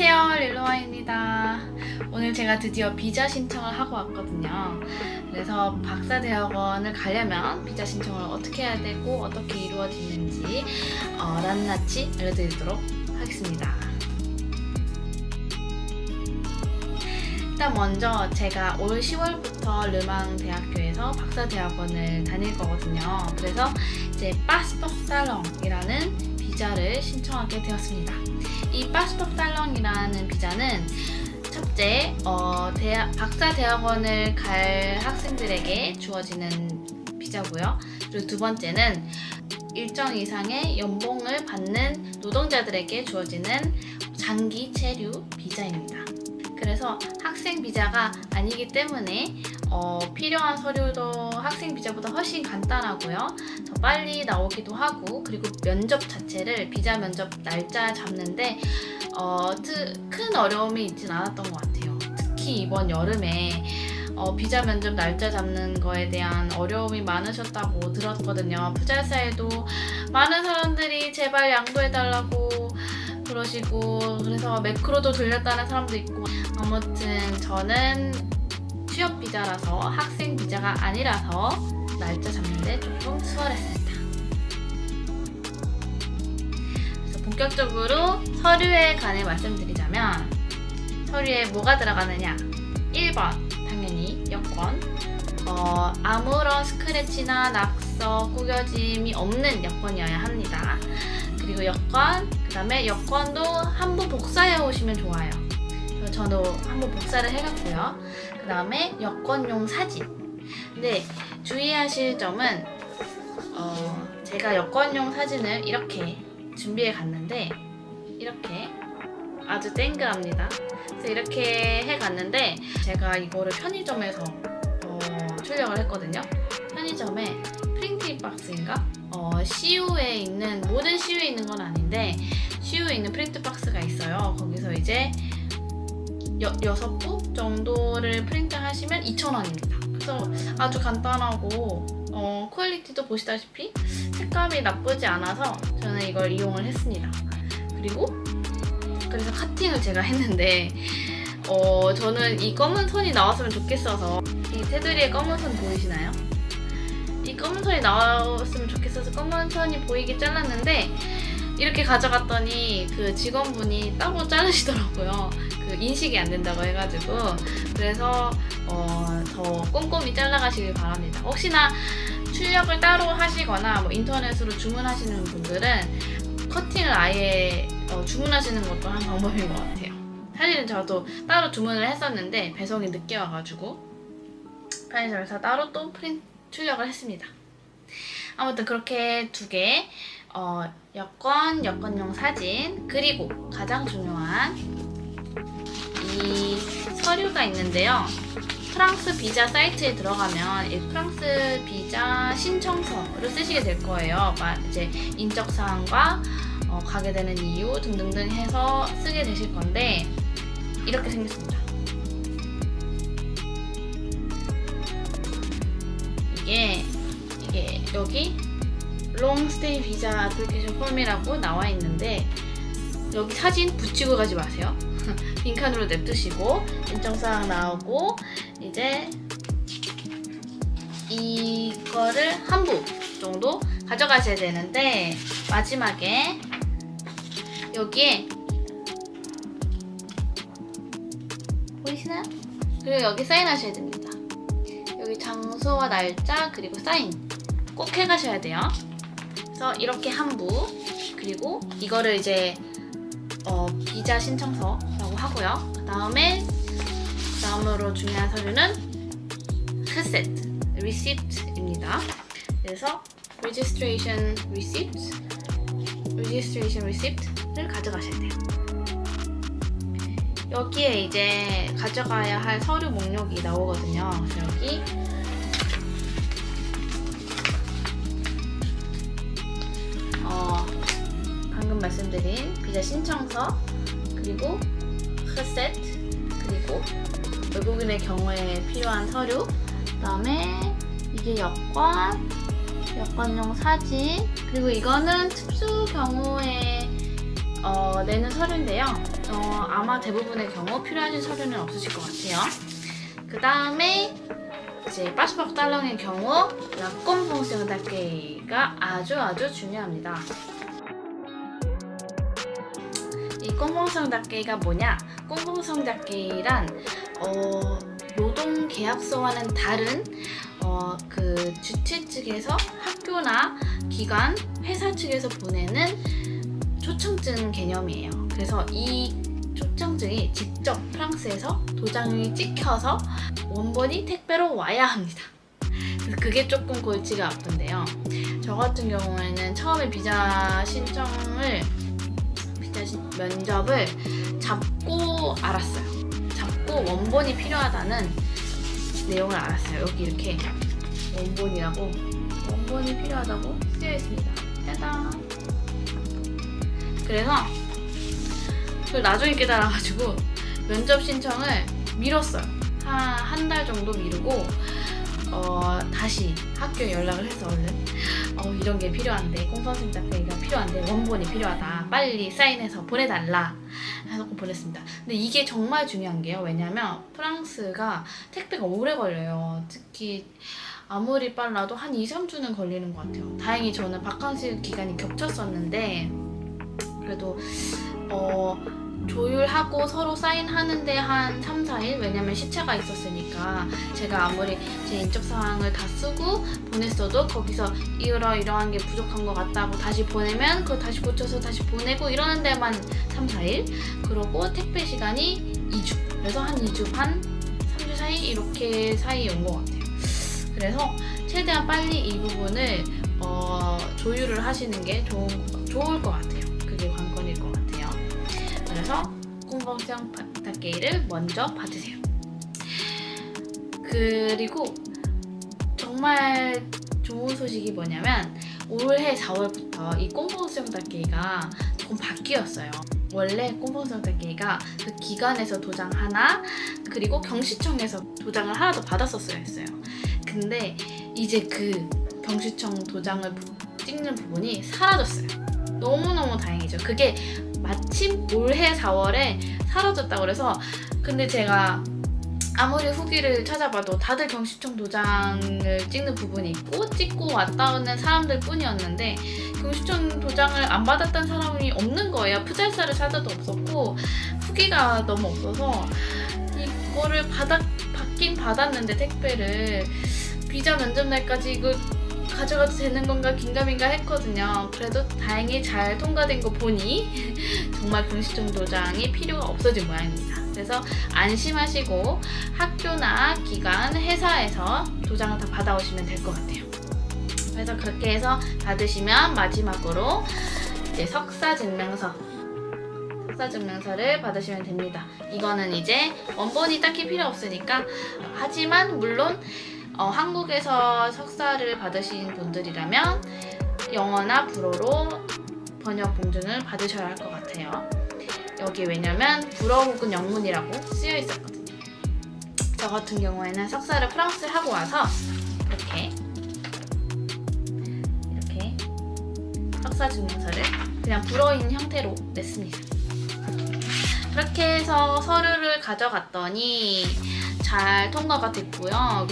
안녕하세요 릴로아입니다. 오늘 제가 드디어 비자 신청을 하고 왔거든요. 그래서 박사대학원을 가려면 비자 신청을 어떻게 해야 되고 어떻게 이루어지는지 어, 낱낱이 알려드리도록 하겠습니다. 일단 먼저 제가 올 10월부터 르망 대학교에서 박사 대학원을 다닐 거거든요. 그래서 이제 파스포 살롱이라는 비자를 신청하게 되었습니다 이 파스포트 달렁이라는 비자는 첫째, 어, 대학, 박사 대학원을 갈 학생들에게 주어지는 비자고요. 그리고 두 번째는 일정 이상의 연봉을 받는 노동자들에게 주어지는 장기 체류 비자입니다. 그래서 학생 비자가 아니기 때문에 어, 필요한 서류도 학생 비자보다 훨씬 간단하고요. 더 빨리 나오기도 하고 그리고 면접 자체를 비자 면접 날짜 잡는데 어, 트, 큰 어려움이 있진 않았던 것 같아요. 특히 이번 여름에 어, 비자 면접 날짜 잡는 거에 대한 어려움이 많으셨다고 들었거든요. 푸자사에도 많은 사람들이 제발 양도해달라고 그러시고 그래서 매크로도 돌렸다는 사람도 있고 아무튼 저는 취업 비자라서 학생 비자가 아니라서 날짜 잡는데 조금 수월했습니다. 그래서 본격적으로 서류에 관해 말씀드리자면 서류에 뭐가 들어가느냐? 1번 당연히 여권 어, 아무런 스크래치나 낙서, 구겨짐이 없는 여권이어야 합니다. 그리고 여권, 그 다음에 여권도 한 번 복사해 오시면 좋아요. 그래서 저도 한번 복사를 해갔고요. 그 다음에 여권용 사진. 근데 주의하실 점은 어, 제가 여권용 사진을 이렇게 준비해 갔는데 이렇게 아주 땡글합니다. 그래서 이렇게 해 갔는데 제가 이거를 편의점에서 어, 출력을 했거든요. 편의점에 프린팅 박스인가? 어, CU에 있는 모든 CU에 있는 건 아닌데 CU에 있는 프린트 박스가 있어요. 거기서 이제 여, 여섯 부 정도를 프린트 하시면 2,000원입니다. 그래서 아주 간단하고 어, 퀄리티도 보시다시피 색감이 나쁘지 않아서 저는 이걸 이용을 했습니다. 그리고 그래서 카팅을 제가 했는데 어, 저는 이 검은 선이 나왔으면 좋겠어서 이 테두리에 검은 선 보이시나요? 이 검은 선이 나왔으면 좋겠어서 검은 선이 보이게 잘랐는데 이렇게 가져갔더니 그 직원분이 따로 자르시더라고요. 그 인식이 안 된다고 해가지고 그래서 어, 더 꼼꼼히 잘라가시길 바랍니다. 혹시나 출력을 따로 하시거나 뭐 인터넷으로 주문하시는 분들은 커팅을 아예 어, 주문하시는 것도 한 방법인 것 같아요. 사실은 저도 따로 주문을 했었는데 배송이 늦게 와가지고 편의점에서 따로 또 프린트 출력을 했습니다. 아무튼 그렇게 두 개, 어, 여권, 여권용 사진, 그리고 가장 중요한 이 서류가 있는데요. 프랑스 비자 사이트에 들어가면 이 프랑스 비자 신청서를 쓰시게 될 거예요. 마- 이제 인적 사항과 어, 가게 되는 이유 등등등 해서 쓰게 되실 건데 이렇게 생겼습니다. 이게 이게 여기 롱스테이 비자 애플리케이션 폼이라고 나와 있는데 여기 사진 붙이고 가지 마세요. 빈칸으로 냅두시고 인정사항 나오고 이제 이거를 한 부 정도 가져가셔야 되는데 마지막에 여기에 보이시나요? 그리고 여기 사인하셔야 됩니다. 여기 장소와 날짜 그리고 사인 꼭 해가셔야 돼요. 그래서 이렇게 한부 그리고 이거를 이제 어, 비자 신청서라고 하고요. 그 다음에 다음으로 중요한 서류는 카세트, receipt입니다. 그래서 registration receipt, registration receipt를 가져가셔야 돼요. 여기에 이제 가져가야 할 서류 목록이 나오거든요. 여기 방금 말씀드린 비자 신청서 그리고 카세트 그리고 외국인의 경우에 필요한 서류 그다음에 이게 여권 여권용 사진 그리고 이거는 특수 경우에 어, 어, 내는 서류인데요. 어, 아마 대부분의 경우 필요하신 서류는 없으실 것 같아요. 그 다음에 이제 빠스박 달러의 경우 꼼봉성 닫기가 아주 아주 중요합니다. 닫기가 뭐냐? 꼼봉성 닫기란 어, 노동 계약서와는 다른 어, 그 주최 측에서 학교나 기관, 회사 측에서 보내는 초청증 개념이에요. 그래서 이 초청증이 직접 프랑스에서 도장이 찍혀서 원본이 택배로 와야 합니다. 그게 조금 골치가 아픈데요. 저 같은 경우에는 처음에 비자 신청을 면접을 잡고 알았어요. 잡고 원본이 필요하다는 내용을 알았어요. 여기 이렇게 원본이라고 원본이 필요하다고 쓰여 있습니다. 짜잔. 그래서 그걸 나중에 깨달아가지고 면접 신청을 미뤘어요. 한한 달 정도 미루고 어, 다시 학교에 연락을 해서 얼른 어, 이런 게 필요한데 공선생 작가가 필요한데 원본이 필요하다. 빨리 사인해서 보내달라. 해서 보냈습니다. 근데 이게 정말 중요한 게요. 왜냐면 프랑스가 택배가 오래 걸려요. 특히 아무리 빨라도 한 2, 3주는 걸리는 것 같아요. 다행히 저는 바캉스 기간이 겹쳤었는데 그래도 어 조율하고 서로 사인하는데 한 3, 4일? 왜냐면 시차가 있었으니까 제가 아무리 제 인적 사항을 다 쓰고 보냈어도 거기서 이러 이러한 게 부족한 것 같다고 다시 보내면 그거 다시 고쳐서 다시 보내고 이러는 데만 3, 4일? 그러고 택배 시간이 2주. 그래서 한 2주 반, 3주 사이? 이렇게 사이 온것 같아요. 그래서 최대한 빨리 이 부분을 어, 조율을 하시는 게 좋은, 좋을 것 같아요. 그게 같아요 그래서 공범성 닫기를 먼저 받으세요. 그리고 정말 좋은 소식이 뭐냐면 올해 4월부터 이 꼼봉수영 닫기가 조금 바뀌었어요. 원래 꼼봉수영 닫기가 그 기관에서 도장 하나 그리고 경시청에서 도장을 하나 더 받았었어야 했어요. 근데 이제 그 경시청 도장을 부- 찍는 부분이 사라졌어요. 너무너무 다행이죠. 그게 마침 올해 4월에 사라졌다고 그래서 근데 제가 아무리 후기를 찾아봐도 다들 경시청 도장을 찍는 부분이 있고 찍고 왔다 오는 사람들 뿐이었는데 경시청 도장을 안 받았던 사람이 없는 거예요. 푸잘사를 찾아도 없었고 후기가 너무 없어서 이거를 받아 받긴 받았는데 택배를 비자 면접 날까지 이거 가져가도 되는 건가 긴가민가 했거든요. 그래도 다행히 잘 통과된 거 보니 정말 공시청 도장이 필요가 없어진 모양입니다. 그래서 안심하시고 학교나 기관, 회사에서 도장을 다 받아오시면 될 것 같아요. 그래서 그렇게 해서 받으시면 마지막으로 이제 석사 증명서 증명서를 받으시면 됩니다. 이거는 이제 원본이 딱히 필요 없으니까 하지만 물론 어, 한국에서 석사를 받으신 분들이라면 영어나 불어로 번역 공증을 받으셔야 할 것 같아요. 여기 왜냐면 불어 혹은 영문이라고 쓰여 있었거든요. 저 같은 경우에는 석사를 프랑스에 하고 와서 이렇게 이렇게 석사 증명서를 그냥 불어인 형태로 냈습니다. 그렇게 해서 서류를 가져갔더니 잘 통과가 됐고요.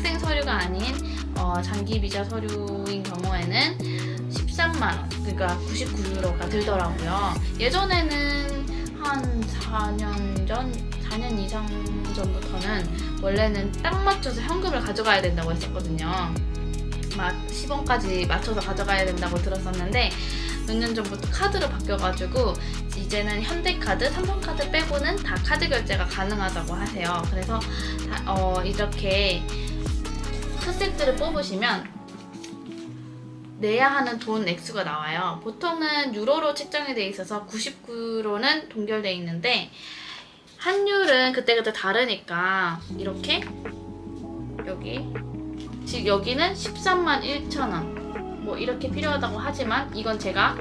학생 서류가 아닌 어, 장기 비자 서류인 경우에는 13만 원, 그러니까 99유로가 들더라고요. 예전에는 한 4년 전, 4년 이상 전부터는 원래는 딱 맞춰서 현금을 가져가야 된다고 했었거든요. 막 10원까지 맞춰서 가져가야 된다고 들었었는데 몇 년 전부터 카드로 바뀌어가지고 이제는 현대카드, 삼성카드 빼고는 다 카드 결제가 가능하다고 하세요. 그래서 다- 어, 이렇게 카세트를 뽑으시면 내야 하는 돈 액수가 나와요. 보통은 유로로 책정이 돼 있어서 99유로는 동결돼 있는데 환율은 그때그때 다르니까 이렇게 여기 지금 여기는 13만 1천 원. 뭐 이렇게 필요하다고 하지만 이건 제가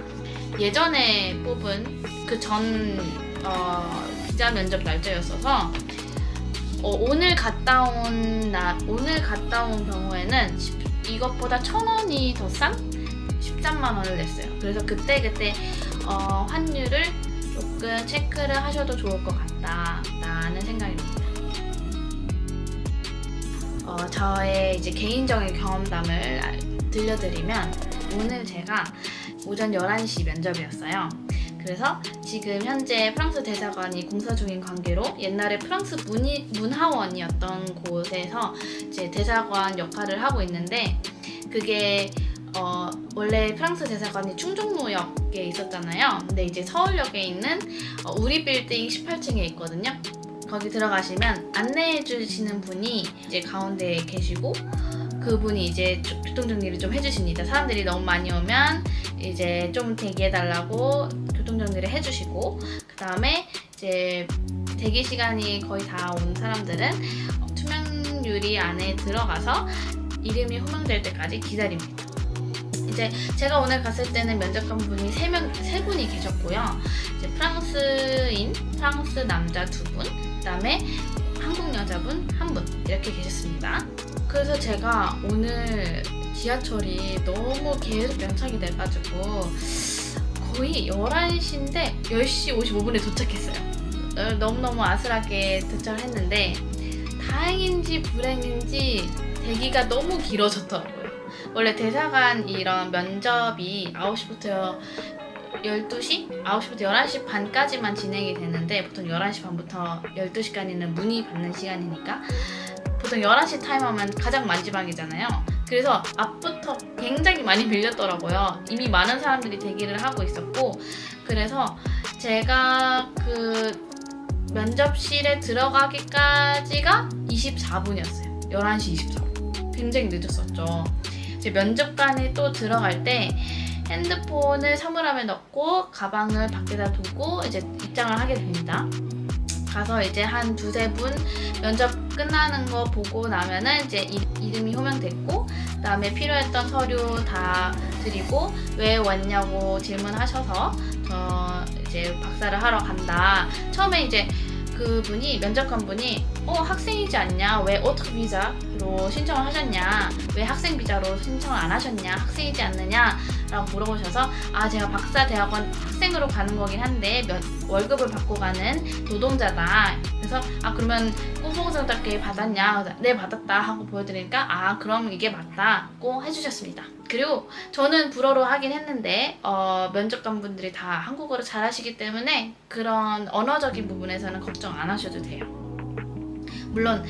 예전에 뽑은 그전 어, 비자 면접 날짜였어서 어, 오늘 갔다 온 나 오늘 갔다 온 경우에는 10 이것보다 천 원이 더 싼? 10, 13만 원을 냈어요. 그래서 그때 그때 어, 환율을 조금 체크를 하셔도 좋을 것 같다라는 생각이 듭니다. 어, 저의 이제 개인적인 경험담을 알- 들려드리면 오늘 제가 오전 11시 면접이었어요. 그래서 지금 현재 프랑스 대사관이 공사 중인 관계로 옛날에 프랑스 문이, 문화원이었던 곳에서 이제 대사관 역할을 하고 있는데 그게 어, 원래 프랑스 대사관이 충정로역에 있었잖아요. 근데 이제 서울역에 있는 어, 우리 빌딩 18층에 있거든요. 거기 들어가시면 안내해 주시는 분이 이제 가운데에 계시고 그분이 이제 조- 교통 정리를 좀 해주십니다. 사람들이 너무 많이 오면 이제 좀 대기해 달라고 교통정리를 해주시고 그 다음에 이제 대기 시간이 거의 다 온 사람들은 어, 투명 유리 안에 들어가서 이름이 호명될 때까지 기다립니다. 이제 제가 오늘 갔을 때는 면접관 분이 세 명, 세 분이 계셨고요. 이제 프랑스인, 프랑스 남자 두 분, 그 다음에 한국 여자분 한분 이렇게 계셨습니다. 그래서 제가 오늘 지하철이 너무 계속 연착이 돼가지고 거의 11시인데 10시 55분에 도착했어요. 어, 너무너무 아슬하게 도착을 했는데 다행인지 불행인지 대기가 너무 길어졌더라고요. 원래 대사관 이런 면접이 9시부터 12시? 9시부터 11시 반까지만 진행이 되는데 보통 11시 반부터 12시까지는 문의 받는 시간이니까 보통 11시 타임 하면 가장 만지방이잖아요. 그래서 앞부터 굉장히 많이 밀렸더라고요. 이미 많은 사람들이 대기를 하고 있었고 그래서 제가 그 면접실에 들어가기까지가 24분이었어요. 11시 24분. 굉장히 늦었었죠. 이제 면접관이 또 들어갈 때 핸드폰을 사물함에 넣고 가방을 밖에다 두고 이제 입장을 하게 됩니다. 가서 이제 한 두세 분 면접 끝나는 거 보고 나면은 이제 이- 이름이 호명됐고 그다음에 필요했던 서류 다 드리고 왜 왔냐고 질문하셔서 저 이제 박사를 하러 간다. 처음에 이제 그분이 면접관 분이 어 학생이지 않냐? 왜 오토 비자로 신청을 하셨냐? 왜 학생 비자로 신청을 안 하셨냐? 학생이지 않느냐 라고 물어보셔서 아 제가 박사 대학원 학생으로 가는 거긴 한데 몇, 월급을 받고 가는 노동자다. 그래서 아 그러면 공소공사답게 받았냐? 네 받았다 하고 보여드리니까 아 그럼 이게 맞다고 해주셨습니다. 그리고 저는 불어로 하긴 했는데 어, 면접관 분들이 다 한국어를 잘하시기 때문에 그런 언어적인 부분에서는 걱정 안 하셔도 돼요. 물론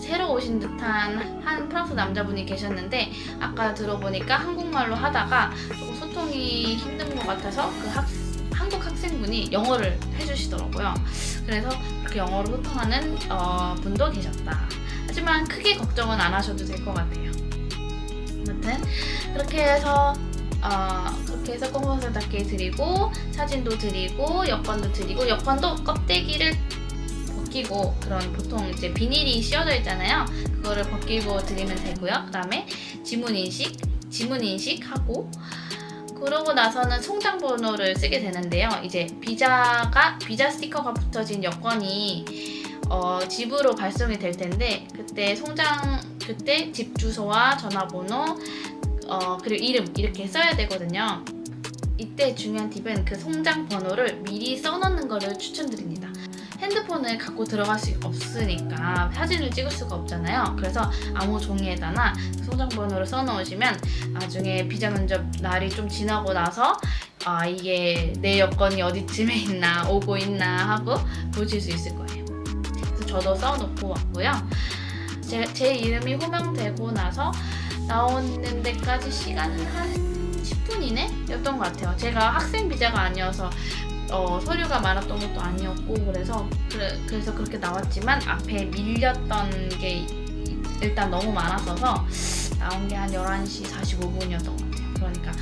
새로 오신 듯한 한 프랑스 남자분이 계셨는데 아까 들어보니까 한국말로 하다가 조금 소통이 힘든 것 같아서 그 학, 한국 학생분이 영어를 해주시더라고요. 그래서 그렇게 영어로 소통하는 어, 분도 계셨다. 하지만 크게 걱정은 안 하셔도 될 것 같아요. 아무튼 그렇게 해서 어, 그렇게 해서 닫게 드리고 사진도 드리고 여권도 드리고 여권도 껍데기를 벗기고 그런 보통 이제 비닐이 씌워져 있잖아요. 그거를 벗기고 드리면 되고요. 그다음에 지문 인식, 지문 인식하고 그러고 나서는 송장 번호를 쓰게 되는데요. 이제 비자가 비자 스티커가 붙어진 여권이 어, 집으로 발송이 될 텐데 그때 송장 그때 집 주소와 전화번호 어, 그리고 이름 이렇게 써야 되거든요. 이때 중요한 팁은 그 송장 번호를 미리 써놓는 거를 추천드립니다. 핸드폰을 갖고 들어갈 수 없으니까 사진을 찍을 수가 없잖아요. 그래서 아무 종이에다나 그 송장 번호를 써놓으시면 나중에 비자 면접 날이 좀 지나고 나서 아 이게 내 여권이 어디쯤에 있나 오고 있나 하고 보실 수 있을 거예요. 그래서 저도 써놓고 왔고요. 제, 제 이름이 호명되고 나서 나오는 데까지 시간은 한 10분 이내였던 것 같아요. 제가 학생 비자가 아니어서 어, 서류가 많았던 것도 아니었고 그래서 그래, 그래서 그렇게 나왔지만 앞에 밀렸던 게 일단 너무 많았어서 나온 게 한 11시 45분이었던 것 같아요. 그러니까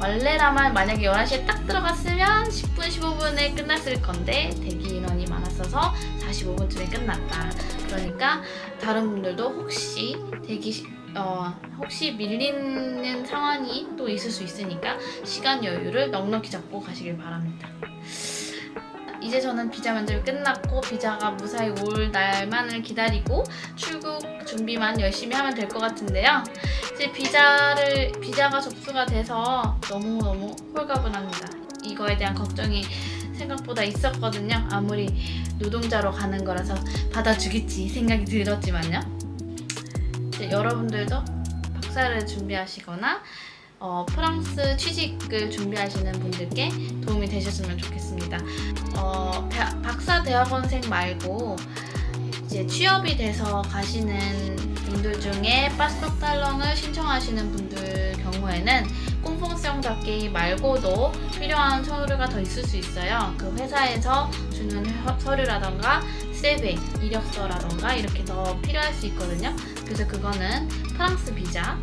원래라면 만약에 11시에 딱 들어갔으면 10분, 15분에 끝났을 건데 대기 인원이 많았어서 45분쯤에 끝났다. 그러니까 다른 분들도 혹시 대기 시- 어, 혹시 밀리는 상황이 또 있을 수 있으니까 시간 여유를 넉넉히 잡고 가시길 바랍니다. 이제 저는 비자 면접이 끝났고 비자가 무사히 올 날만을 기다리고 출국 준비만 열심히 하면 될 것 같은데요. 이제 비자를 비자가 접수가 돼서 너무 너무 홀가분합니다. 이거에 대한 걱정이 생각보다 있었거든요. 아무리 노동자로 가는 거라서 받아주겠지 생각이 들었지만요. 이제 여러분들도 박사를 준비하시거나 어, 프랑스 취직을 준비하시는 분들께 도움이 되셨으면 좋겠습니다. 어, 대- 박사 대학원생 말고 이제 취업이 돼서 가시는 분들 중에 파스톡 달렁을 신청하시는 분들 경우에는 꽁퐁성답게 말고도 필요한 서류가 더 있을 수 있어요. 그 회사에서 주는 허- 서류라던가 세배, 이력서라던가 이렇게 더 필요할 수 있거든요. 그래서 그거는 프랑스 비자,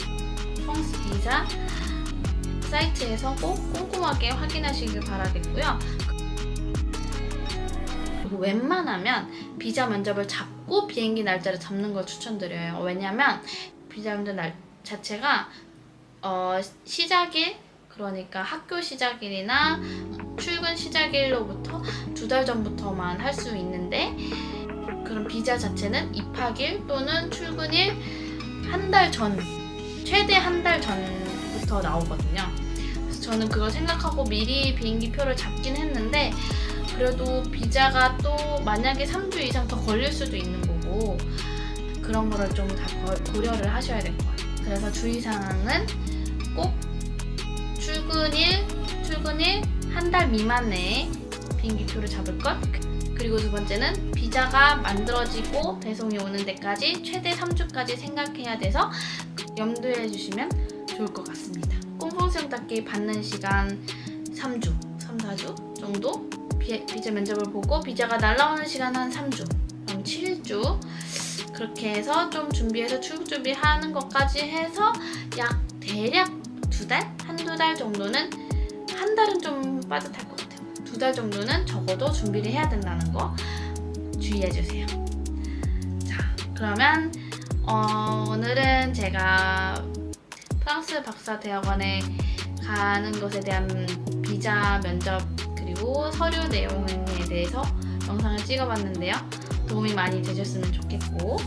프랑스 비자 사이트에서 꼭 꼼꼼하게 확인하시길 바라겠고요. 그리고 웬만하면 비자 면접을 잡고 비행기 날짜를 잡는 걸 추천드려요. 왜냐면 비자 면접 날 자체가 어, 시작일 그러니까 학교 시작일이나 출근 시작일로부터 두 달 전부터만 할 수 있는데 비자 자체는 입학일 또는 출근일 한 달 전, 최대 한 달 전부터 나오거든요. 그래서 저는 그걸 생각하고 미리 비행기 표를 잡긴 했는데 그래도 비자가 또 만약에 3주 이상 더 걸릴 수도 있는 거고 그런 거를 좀 다 고려를 하셔야 될 것 같아요. 그래서 주의사항은 꼭 출근일, 출근일 한 달 미만 내에 비행기 표를 잡을 것. 그리고 두 번째는 비자가 만들어지고 배송이 오는 데까지 최대 3주까지 생각해야 돼서 염두해 주시면 좋을 것 같습니다. 꽁꽁수영 닦기 받는 시간 3주, 3, 4주 정도 비, 비자 면접을 보고 비자가 날라오는 시간 한 3주, 그럼 7주 그렇게 해서 좀 준비해서 출국 준비하는 것까지 해서 약 대략 두 달? 한두 달 정도는 한 달은 좀 빠듯할 것 같아요. 두 달 정도는 적어도 준비를 해야 된다는 거 주의해 주세요. 자, 그러면 어, 오늘은 제가 프랑스 박사 대학원에 가는 것에 대한 비자 면접 그리고 서류 내용에 대해서 영상을 찍어봤는데요. 도움이 많이 되셨으면 좋겠고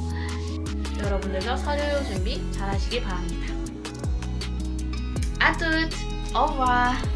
여러분들도 서류 준비 잘 하시기 바랍니다. À toutes! Au revoir!